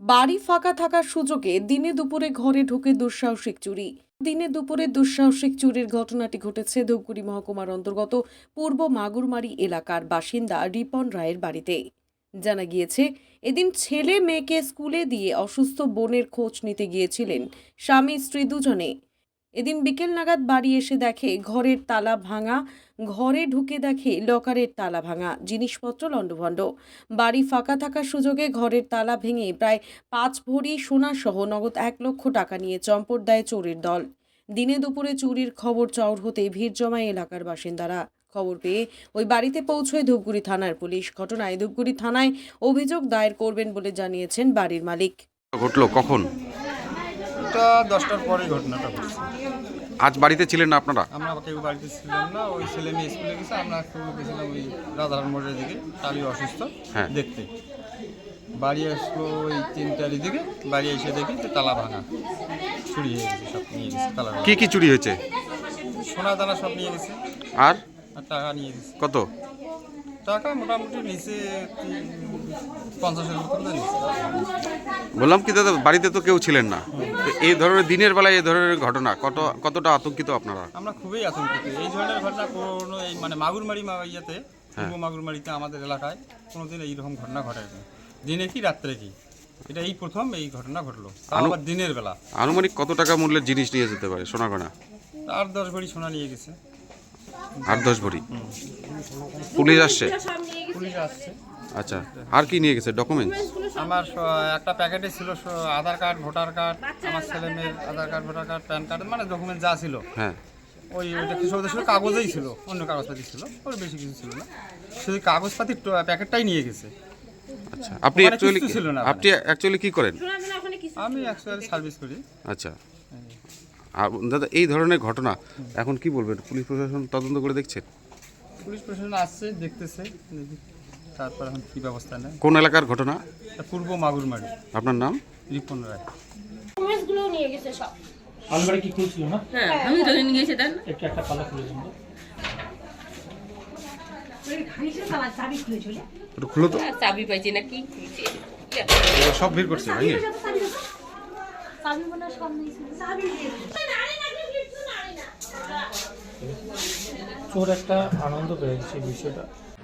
বাড়ি ফাঁকা থাকার সুযোগে দিনে দুপুরে ঘরে ঢুকে দুঃসাহসিক চুরি। দিনে দুপুরে দুঃসাহসিক চুরির ঘটনাটি ঘটেছে ধূপগুড়ি মহকুমার অন্তর্গত পূর্ব মাগুরমারি এলাকার বাসিন্দা রিপন রায়ের বাড়িতে। জানা গিয়েছে, এদিন ছেলে মেয়েকে স্কুলে দিয়ে অসুস্থ বোনের খোঁজ নিতে গিয়েছিলেন স্বামী স্ত্রী দুজনে। এদিন বিকেল নাগাদ বাড়ি এসে দেখে ঘরের তালা ভাঙা, ঘরে ঢুকে দেখে লকারের তালা ভাঙা, জিনিসপত্র লণ্ডভণ্ড। বাড়ি ফাঁকা থাকার সুযোগে ঘরের তালা ভেঙে প্রায় পাঁচ ভরি সোনাসহ নগদ এক লক্ষ টাকা নিয়ে চম্পট দেয় চোরের দল। দিনে দুপুরে চুরির খবর চওড় হতে ভিড় জমায় এলাকার বাসিন্দারা। খবর পেয়ে ওই বাড়িতে পৌঁছয় ধূপগুড়ি থানার পুলিশ। ঘটনায় ধূপগুড়ি থানায় অভিযোগ দায়ের করবেন বলে জানিয়েছেন বাড়ির মালিক। ঘটলো কখন? এটা দশটার পরেই ঘটনাটা ঘটছে আজ বাড়িতে ছিলেন না আপনারা? আমরা কেউ বাড়িতে ছিলাম না ওই ছেলে মেয়ে স্কুলে গেছে আমরা একটু গেছিলাম ওই রাধারণ মোড়ের দিকে কালী অসুস্থ হ্যাঁ। দেখতে। বাড়ি আসলো ওই তিনটার দিকে বাড়ি এসে দেখি যে তালা ভাঙা। চুরি হয়ে গেছে সব নিয়ে গেছে তালা ভাঙা। কি কি চুরি হয়েছে? সোনা দানা সব নিয়ে গেছে। আর? আর টাকা নিয়ে গেছে। কত? টাকা মোটামুটি নিচে পঞ্চাশের মতন তো নিচে বললাম কি দাদা বাড়িতে তো কেউ ছিলেন না। এই ধরনের দিনের বেলায় এই ধরনের ঘটনা কত কতটা আতঙ্কিত আপনারা? আমরা খুবই আতঙ্কিত। এই ধরনের ঘটনা কোনো এই মানে মাগুরমারি মা ইয়েতে হ্যাঁ। পূর্ব মাগুরমারিতে আমাদের এলাকায় কোনোদিন এইরকম ঘটনা ঘটেনি। দিনে কি রাত্রে কি? এটা এই প্রথম এই ঘটনা ঘটলো। আবার দিনের বেলা। আনুমানিক কত টাকা মূল্যের জিনিস নিয়ে যেতে পারে সোনা গয়না? আর দশ ভরি সোনা নিয়ে গেছে। আট দশ ভরি? পুলিশ আসছে। পুলিশ আসছে। আচ্ছা আর কি নিয়ে গেছে? ডকুমেন্টস? আমার একটা প্যাকেটে ছিল আধার কার্ড ভোটার কার্ড আমার ছেলে মেয়ের Aadhaar card voter card PAN card মানে ডকুমেন্ট যা ছিল। হ্যাঁ। ওই ওইটা কিছু ওদের ছিল কাগজেই ছিল অন্য কাগজপাতি ছিল ওর বেশি কিছু ছিল না। শুধু কাগজপাতি প্যাকেটটাই নিয়ে গেছে। আচ্ছা আপনি অ্যাকচুয়ালি ছিল না আপনি অ্যাকচুয়ালি কি করেন? আমি অ্যাকচুয়ালি সার্ভিস করি। আচ্ছা। আর দাদা এই ধরনের ঘটনা এখন কি বলবেন? পুলিশ প্রশাসন তদন্ত করে দেখছেন পুলিশ প্রশাসন আসছে দেখতেছে দেখি। তারপর এখন কী ব্যবস্থা নেয়? কোন এলাকার ঘটনা? এটা পূর্ব মাগুরমারি। আপনার নাম? রিপন রায়। নিয়ে গেছে সব। আলমারি কি খুলছিল না? হ্যাঁ আমি তো নিয়ে গেছি দেন একটু একটা পালা খুলেছিল একটু খুলো তো। চাবি পাইছি না কি সব ভিড় করছে চোর একটা আনন্দ পেয়েছে বিষয়টা।